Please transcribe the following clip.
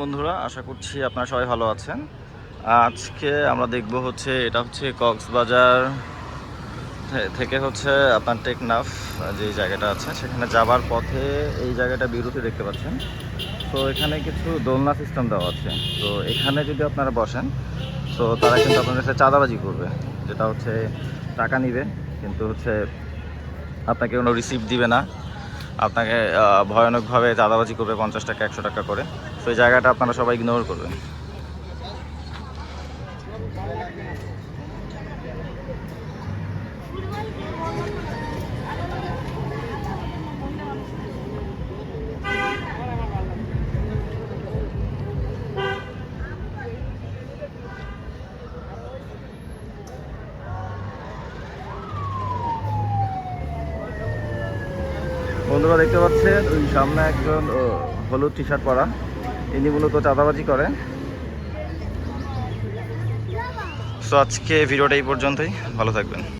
বন্ধুরা, আশা করছি আপনারা সবাই ভালো আছেন। আজকে আমরা দেখব হচ্ছে, এটা হচ্ছে কক্সবাজার থেকে হচ্ছে আপনার টেকনাফ, যে জায়গাটা আছে, সেখানে যাবার পথে এই জায়গাটা বিরতি দেখতে পাচ্ছেন। তো এখানে কিছু দোলনা সিস্টেম দেওয়া আছে। তো এখানে যদি আপনারা বসেন, তো তারা কিন্তু আপনার কাছে চাঁদাবাজি করবে। যেটা হচ্ছে টাকা নিবে, কিন্তু হচ্ছে আপনাকে কোনো রিসিপ্ট দিবে না। আপনাকে ভয়ানকভাবে চাঁদাবাজি করবে পঞ্চাশ টাকা, একশো টাকা করে। সেই জায়গাটা আপনারা সবাই ইগনোর করবেন। বন্ধুরা দেখতে পাচ্ছেন, ওই সামনে একজন হলুদ টি শার্ট পরা। ইনি মূলত চাঁদাবাজি করে সো আজকে ভিডিওটা এই পর্যন্তই। ভালো থাকবেন।